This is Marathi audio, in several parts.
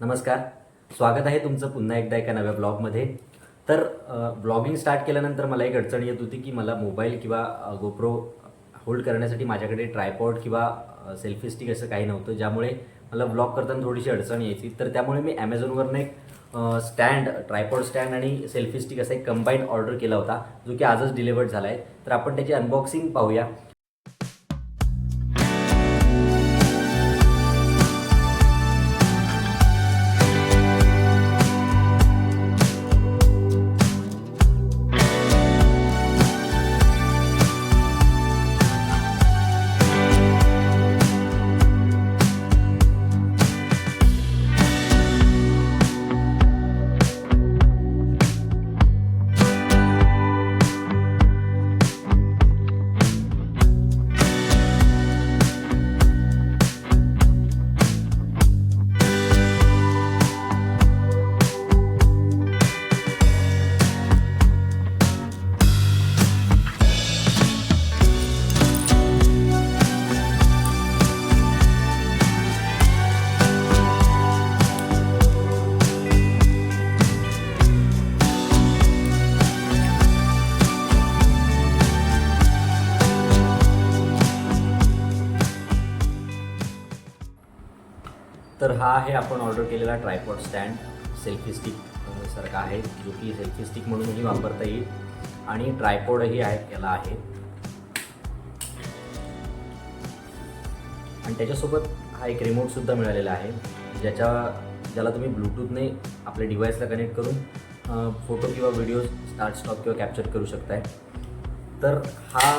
नमस्कार. स्वागत आहे तुमचं पुन्हा एकदा एका नव्या ब्लॉगमध्ये. तर ब्लॉगिंग स्टार्ट केल्यानंतर मला एक अडचण येत होती की मला मोबाईल किंवा गोप्रो होल्ड करण्यासाठी माझ्याकडे ट्रायपॉड किंवा सेल्फी स्टिक असं काही नव्हतं ज्यामुळे मला ब्लॉग करताना थोडीशी अडचण यायची. तर त्यामुळे मी ॲमेझॉनवरनं एक स्टँड ट्रायपॉड स्टँड आणि सेल्फी स्टिक असा एक कंबाईंड ऑर्डर केला होता जो की आजच डिलिव्हर्ड झाला आहे तर आपण त्याची अनबॉक्सिंग पाहूया. तर हा आहे आपण ऑर्डर केलेला ट्रायपॉड स्टँड सेल्फी स्टिक सारखा आहे जो की सेल्फी स्टिक म्हणूनही वापरता येईल. आणि ट्रायपॉडही आहे त्याला आहे. आणि त्याच्यासोबत हा एक रिमोटसुद्धा मिळालेला आहे ज्याच्या ज्याला तुम्ही ब्लूटूथने आपल्या डिव्हाइसला कनेक्ट करून फोटो किंवा व्हिडिओ स्टार्ट स्टॉप किंवा कॅप्चर करू शकताय. तर हा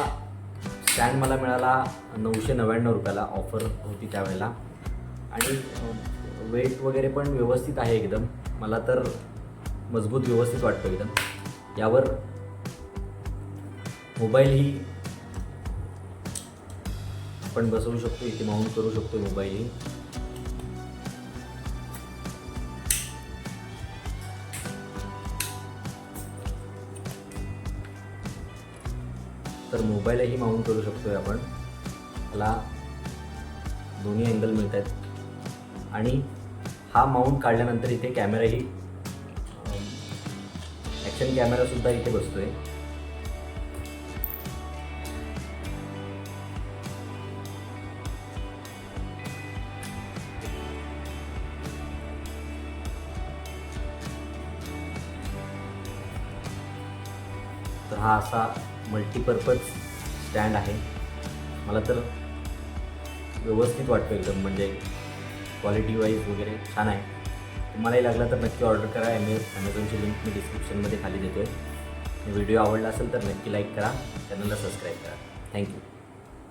स्टँड मला मिळाला नऊशे नव्याण्णव रुपयाला ऑफर होती त्यावेळेला. आणि वेट वगैरे पण व्यवस्थित आहे एकदम. मला तर मजबूत व्यवस्थित वाटतो एकदम. यावर मोबाईलही आपण बसवू शकतो इथे माउंट करू शकतो मोबाईलही तर मोबाईलही माउंट करू शकतोय आपण. त्याला दोन्ही अँगल मिळत आहेत आणि हा माउंट काढल्यानंतर इथे कॅमेराही ॲक्शन कॅमेरासुद्धा इथे बसतोय. तर हा असा मल्टीपर्पज स्टँड आहे. मला तर व्यवस्थित वाटतो एकदम म्हणजे क्वालिटी वाईज वगैरे छान आहे. तुम्हालाही लागला तर नक्की ऑर्डर करा. ॲमे ॲमेझॉनची लिंक मी डिस्क्रिप्शनमध्ये खाली देतो आहे व्हिडिओ आवडला असेल तर नक्की लाईक करा. चॅनलला सबस्क्राईब करा. थँक्यू